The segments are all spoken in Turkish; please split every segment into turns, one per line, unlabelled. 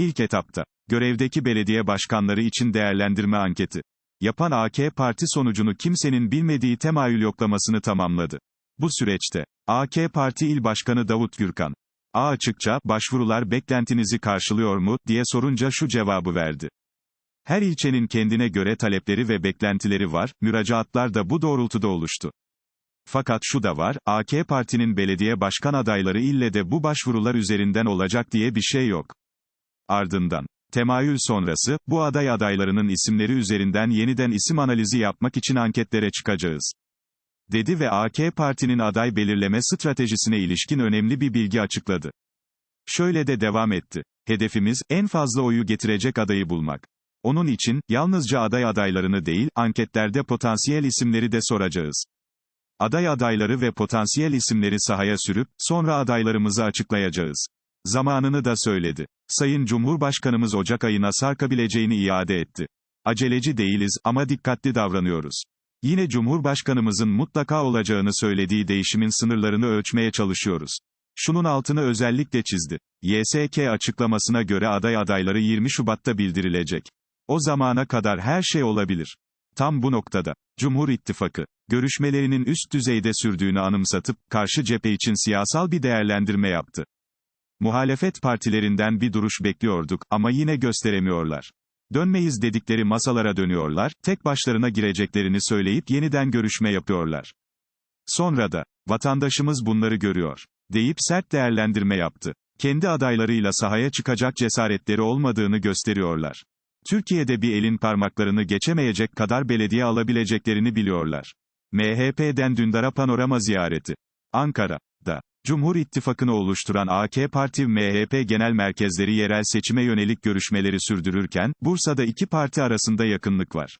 İlk etapta, görevdeki belediye başkanları için değerlendirme anketi. Yapan AK Parti sonucunu kimsenin bilmediği temayül yoklamasını tamamladı. Bu süreçte, AK Parti İl Başkanı Davut Gürkan, A açıkça, başvurular beklentinizi karşılıyor mu, diye sorunca şu cevabı verdi. Her ilçenin kendine göre talepleri ve beklentileri var, müracaatlar da bu doğrultuda oluştu. Fakat şu da var, AK Parti'nin belediye başkan adayları ille de bu başvurular üzerinden olacak diye bir şey yok. Ardından, temayül sonrası, bu aday adaylarının isimleri üzerinden yeniden isim analizi yapmak için anketlere çıkacağız. Dedi ve AK Parti'nin aday belirleme stratejisine ilişkin önemli bir bilgi açıkladı. Şöyle de devam etti. Hedefimiz, en fazla oyu getirecek adayı bulmak. Onun için, yalnızca aday adaylarını değil, anketlerde potansiyel isimleri de soracağız. Aday adayları ve potansiyel isimleri sahaya sürüp, sonra adaylarımızı açıklayacağız. Zamanını da söyledi. Sayın Cumhurbaşkanımız Ocak ayına sarkabileceğini iade etti. Aceleci değiliz ama dikkatli davranıyoruz. Yine Cumhurbaşkanımızın mutlaka olacağını söylediği değişimin sınırlarını ölçmeye çalışıyoruz. Şunun altını özellikle çizdi. YSK açıklamasına göre aday adayları 20 Şubat'ta bildirilecek. O zamana kadar her şey olabilir. Tam bu noktada, Cumhur İttifakı, görüşmelerinin üst düzeyde sürdüğünü anımsatıp, karşı cephe için siyasal bir değerlendirme yaptı. Muhalefet partilerinden bir duruş bekliyorduk ama yine gösteremiyorlar. Dönmeyiz dedikleri masalara dönüyorlar, tek başlarına gireceklerini söyleyip yeniden görüşme yapıyorlar. Sonra da, vatandaşımız bunları görüyor, deyip sert değerlendirme yaptı. Kendi adaylarıyla sahaya çıkacak cesaretleri olmadığını gösteriyorlar. Türkiye'de bir elin parmaklarını geçemeyecek kadar belediye alabileceklerini biliyorlar. MHP'den Dündar'a panorama ziyareti. Ankara'da. Cumhur İttifakı'nı oluşturan AK Parti MHP genel merkezleri yerel seçime yönelik görüşmeleri sürdürürken, Bursa'da iki parti arasında yakınlık var.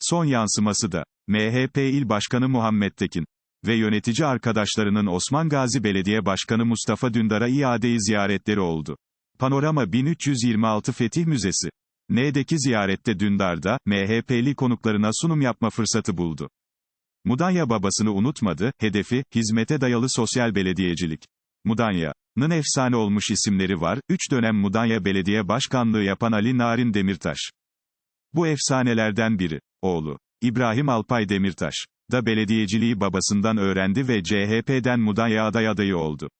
Son yansıması da, MHP İl Başkanı Muhammed Tekin ve yönetici arkadaşlarının Osman Gazi Belediye Başkanı Mustafa Dündar'a iadeyi ziyaretleri oldu. Panorama 1326 Fetih Müzesi. N'deki ziyarette Dündar'da, MHP'li konuklarına sunum yapma fırsatı buldu. Mudanya babasını unutmadı, hedefi, hizmete dayalı sosyal belediyecilik. Mudanya'nın efsane olmuş isimleri var, 3 dönem Mudanya Belediye Başkanlığı yapan Ali Narin Demirtaş. Bu efsanelerden biri, oğlu, İbrahim Alpay Demirtaş, da belediyeciliği babasından öğrendi ve CHP'den Mudanya aday adayı oldu.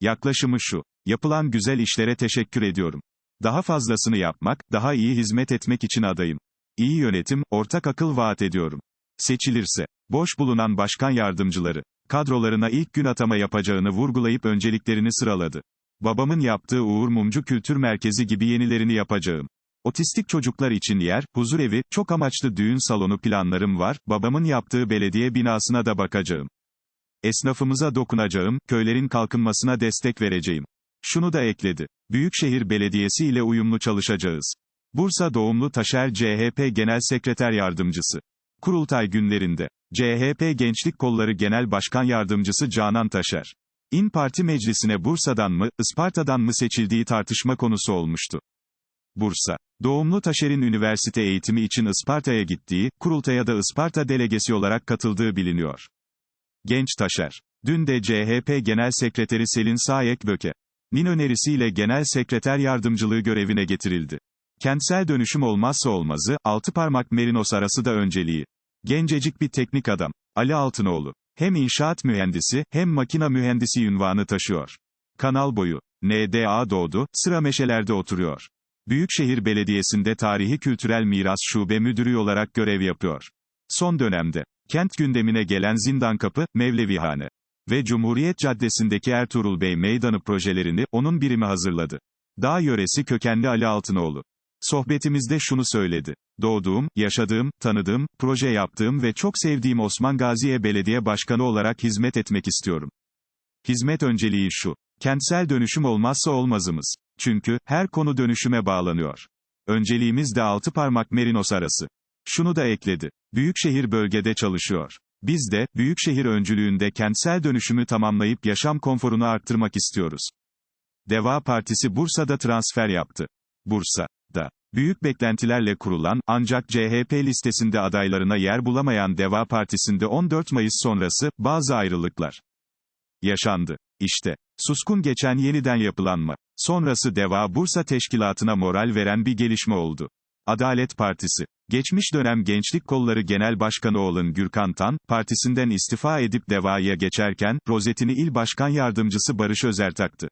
Yaklaşımı şu, yapılan güzel işlere teşekkür ediyorum. Daha fazlasını yapmak, daha iyi hizmet etmek için adayım. İyi yönetim, ortak akıl vaat ediyorum. Seçilirse, boş bulunan başkan yardımcıları, kadrolarına ilk gün atama yapacağını vurgulayıp önceliklerini sıraladı. Babamın yaptığı Uğur Mumcu Kültür Merkezi gibi yenilerini yapacağım. Otistik çocuklar için yer, huzur evi, çok amaçlı düğün salonu planlarım var, babamın yaptığı belediye binasına da bakacağım. Esnafımıza dokunacağım, köylerin kalkınmasına destek vereceğim. Şunu da ekledi. Büyükşehir Belediyesi ile uyumlu çalışacağız. Bursa doğumlu Taşer CHP Genel Sekreter Yardımcısı. Kurultay günlerinde, CHP Gençlik Kolları Genel Başkan Yardımcısı Canan Taşer. İn Parti Meclisi'ne Bursa'dan mı, Isparta'dan mı seçildiği tartışma konusu olmuştu. Bursa, doğumlu Taşer'in üniversite eğitimi için Isparta'ya gittiği, kurultaya da Isparta delegesi olarak katıldığı biliniyor. Genç Taşer, dün de CHP Genel Sekreteri Selin Sayek Böke, nin önerisiyle Genel Sekreter Yardımcılığı görevine getirildi. Kentsel dönüşüm olmazsa olmazı, altı parmak merinos arası da önceliği. Gencecik bir teknik adam. Ali Altınoğlu. Hem inşaat mühendisi, hem makina mühendisi ünvanı taşıyor. Kanal boyu. NDA doğdu, sıra meşelerde oturuyor. Büyükşehir Belediyesi'nde Tarihi Kültürel Miras Şube Müdürü olarak görev yapıyor. Son dönemde, kent gündemine gelen Zindan Kapı, Mevlevihane ve Cumhuriyet Caddesi'ndeki Ertuğrul Bey Meydanı projelerini, onun birimi hazırladı. Dağ yöresi kökenli Ali Altınoğlu. Sohbetimizde şunu söyledi. Doğduğum, yaşadığım, tanıdığım, proje yaptığım ve çok sevdiğim Osman Gazi'ye belediye başkanı olarak hizmet etmek istiyorum. Hizmet önceliği şu. Kentsel dönüşüm olmazsa olmazımız. Çünkü, her konu dönüşüme bağlanıyor. Önceliğimiz de altı parmak merinos arası. Şunu da ekledi. Büyükşehir bölgede çalışıyor. Biz de, Büyükşehir öncülüğünde kentsel dönüşümü tamamlayıp yaşam konforunu arttırmak istiyoruz. Deva Partisi Bursa'da transfer yaptı. Bursa büyük beklentilerle kurulan ancak CHP listesinde adaylarına yer bulamayan Deva Partisi'nde 14 Mayıs sonrası bazı ayrılıklar yaşandı. İşte, suskun geçen yeniden yapılanma. Sonrası Deva Bursa Teşkilatı'na moral veren bir gelişme oldu. Adalet Partisi. Geçmiş dönem Gençlik Kolları Genel Başkanı olan Gürkan Tan, partisinden istifa edip Deva'ya geçerken, rozetini İl Başkan Yardımcısı Barış Özer taktı.